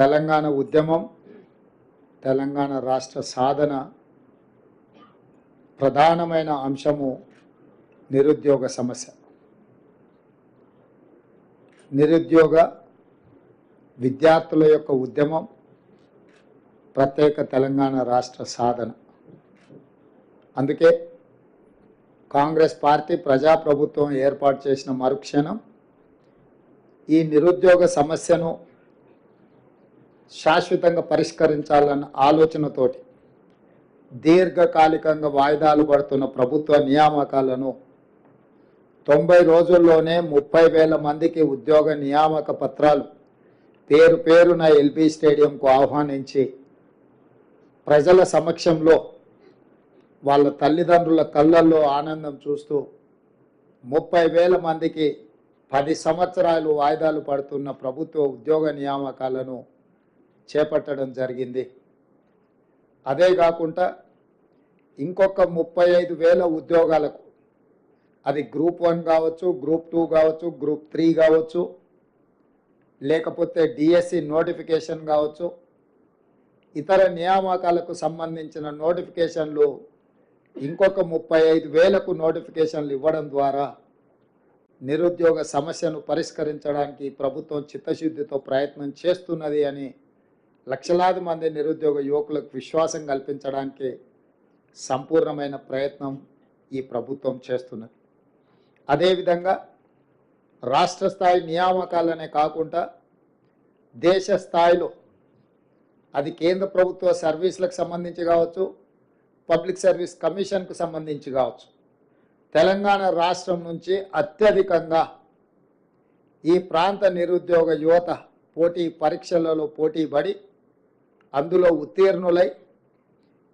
తెలంగాణ ఉద్యమం తెలంగాణ రాష్ట్ర సాధన ప్రధానమైన అంశము నిరుద్యోగ సమస్య. నిరుద్యోగ విద్యార్థుల యొక్క ఉద్యమం ప్రత్యేక తెలంగాణ రాష్ట్ర సాధన. అందుకే కాంగ్రెస్ పార్టీ ప్రజాప్రభుత్వం ఏర్పాటు చేసిన మరుక్షణం ఈ నిరుద్యోగ సమస్యను శాశ్వతంగా పరిష్కరించాలన్న ఆలోచనతోటి దీర్ఘకాలికంగా వాయిదాలు పడుతున్న ప్రభుత్వ నియామకాలను తొంభై రోజుల్లోనే ముప్పై వేల మందికి ఉద్యోగ నియామక పత్రాలు పేరు పేరున ఎల్బీ స్టేడియంకు ఆహ్వానించి ప్రజల సమక్షంలో వాళ్ళ తల్లిదండ్రుల కళ్ళల్లో ఆనందం చూస్తూ ముప్పై వేల మందికి పది సంవత్సరాలు వాయిదాలు పడుతున్న ప్రభుత్వ ఉద్యోగ నియామకాలను చేపట్టడం జరిగింది. అదే కాకుండా ఇంకొక ముప్పై ఐదు వేల ఉద్యోగాలకు అది గ్రూప్ వన్ కావచ్చు గ్రూప్ టూ కావచ్చు గ్రూప్ త్రీ కావచ్చు లేకపోతే డిఎస్సి నోటిఫికేషన్ కావచ్చు ఇతర నియామకాలకు సంబంధించిన నోటిఫికేషన్లు ఇంకొక ముప్పై ఐదు వేలకు నోటిఫికేషన్లు ఇవ్వడం ద్వారా నిరుద్యోగ సమస్యను పరిష్కరించడానికి ప్రభుత్వం చిత్తశుద్ధితో ప్రయత్నం చేస్తున్నది అని లక్షలాది మంది నిరుద్యోగ యువకులకు విశ్వాసం కల్పించడానికి సంపూర్ణమైన ప్రయత్నం ఈ ప్రభుత్వం చేస్తున్నది. అదేవిధంగా రాష్ట్ర స్థాయి నియామకాలనే కాకుండా దేశ స్థాయిలో అది కేంద్ర ప్రభుత్వ సర్వీసులకు సంబంధించి కావచ్చు పబ్లిక్ సర్వీస్ కమిషన్కు సంబంధించి కావచ్చు తెలంగాణ రాష్ట్రం నుంచి అత్యధికంగా ఈ ప్రాంత నిరుద్యోగ యువత పోటీ పరీక్షలలో పోటీ పడి అందులో ఉత్తీర్ణులై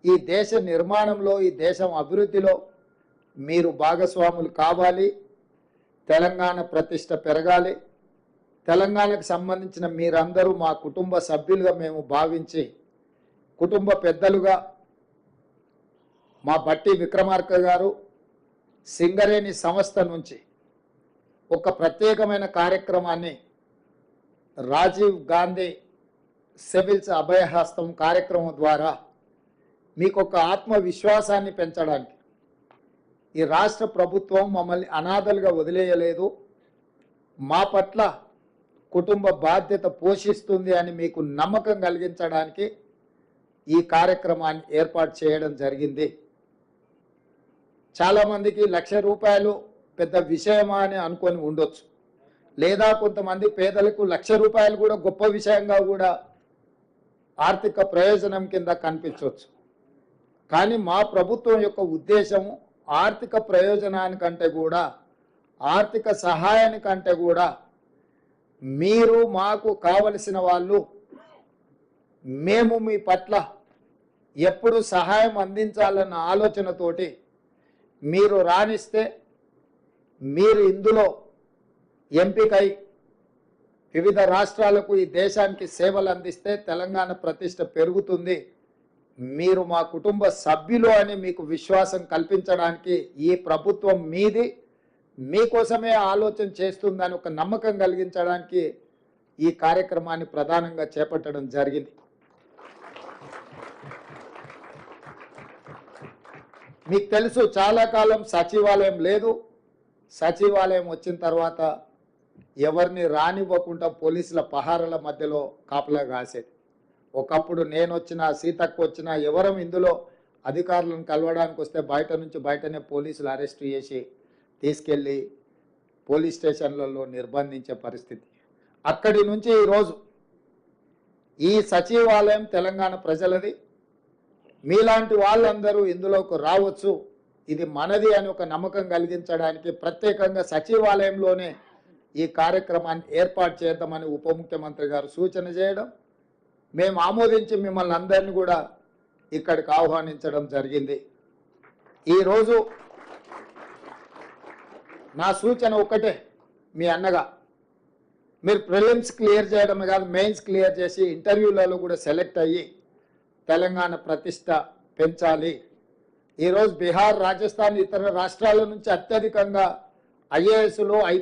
ఈ దేశ నిర్మాణంలో ఈ దేశం అభివృద్ధిలో మీరు భాగస్వాములు కావాలి. తెలంగాణ ప్రతిష్ట పెరగాలి. తెలంగాణకు సంబంధించిన మీరందరూ మా కుటుంబ సభ్యులుగా మేము భావించి కుటుంబ పెద్దలుగా మా బట్టి విక్రమార్క గారు సింగరేణి సంస్థ నుంచి ఒక ప్రత్యేకమైన కార్యక్రమాన్ని రాజీవ్ గాంధీ సివిల్స్ అభయహస్తం కార్యక్రమం ద్వారా మీకు ఒక ఆత్మవిశ్వాసాన్ని పెంచడానికి ఈ రాష్ట్ర ప్రభుత్వం మమ్మల్ని అనాథలుగా వదిలేయలేదు. మా పట్ల కుటుంబ బాధ్యత పోషిస్తుంది అని మీకు నమ్మకం కలిగించడానికి ఈ కార్యక్రమాన్ని ఏర్పాటు చేయడం జరిగింది. చాలామందికి లక్ష రూపాయలు పెద్ద విషయమా అని అనుకొని ఉండొచ్చు. లేదా కొంతమంది పేదలకు లక్ష రూపాయలు కూడా గొప్ప విషయంగా కూడా ఆర్థిక ప్రయోజనం కింద కనిపించవచ్చు. కానీ మా ప్రభుత్వం యొక్క ఉద్దేశము ఆర్థిక ప్రయోజనానికంటే కూడా ఆర్థిక సహాయానికంటే కూడా మీరు మాకు కావలసిన వాళ్ళు మేము మీ పట్ల ఎప్పుడు సహాయం అందించాలన్న ఆలోచనతోటి మీరు రాణిస్తే మీరు ఇందులో ఎంపికై వివిధ రాష్ట్రాలకు ఈ దేశానికి సేవలు అందిస్తే తెలంగాణ ప్రతిష్ట పెరుగుతుంది. మీరు మా కుటుంబ సభ్యులు అని మీకు విశ్వాసం కల్పించడానికి ఈ ప్రభుత్వం మీది. మీకోసమే ఆలోచన చేస్తుందని ఒక నమ్మకం కలిగించడానికి ఈ కార్యక్రమాన్ని ప్రధానంగా చేపట్టడం జరిగింది. మీకు తెలుసు చాలా కాలం సచివాలయం లేదు. సచివాలయం వచ్చిన తర్వాత ఎవరిని రానివ్వకుండా పోలీసుల పహారల మధ్యలో కాపలా కాసేది. ఒకప్పుడు నేను వచ్చినా సీతక్క వచ్చినా ఎవరం ఇందులో అధికారులను కలవడానికి వస్తే బయట నుంచి బయటనే పోలీసులు అరెస్ట్ చేసి తీసుకెళ్ళి పోలీస్ స్టేషన్లలో నిర్బంధించే పరిస్థితి. అక్కడి నుంచి ఈరోజు ఈ సచివాలయం తెలంగాణ ప్రజలది. మీలాంటి వాళ్ళందరూ ఇందులోకి రావచ్చు. ఇది మనది అని ఒక నమ్మకం కలిగించడానికి ప్రత్యేకంగా సచివాలయంలోనే ఈ కార్యక్రమాన్ని ఏర్పాటు చేద్దామని ఉప ముఖ్యమంత్రి గారు సూచన చేయడం మేము ఆమోదించి మిమ్మల్ని అందరినీ కూడా ఇక్కడికి ఆహ్వానించడం జరిగింది. ఈరోజు నా సూచన ఒకటే మీ అన్నగా. మీరు ప్రిలిమ్స్ క్లియర్ చేయడమే కాదు మెయిన్స్ క్లియర్ చేసి ఇంటర్వ్యూలలో కూడా సెలెక్ట్ అయ్యి తెలంగాణ ప్రతిష్ట పెంచాలి. ఈరోజు బీహార్ రాజస్థాన్ ఇతర రాష్ట్రాల నుంచి అత్యధికంగా ఐఏఎస్లు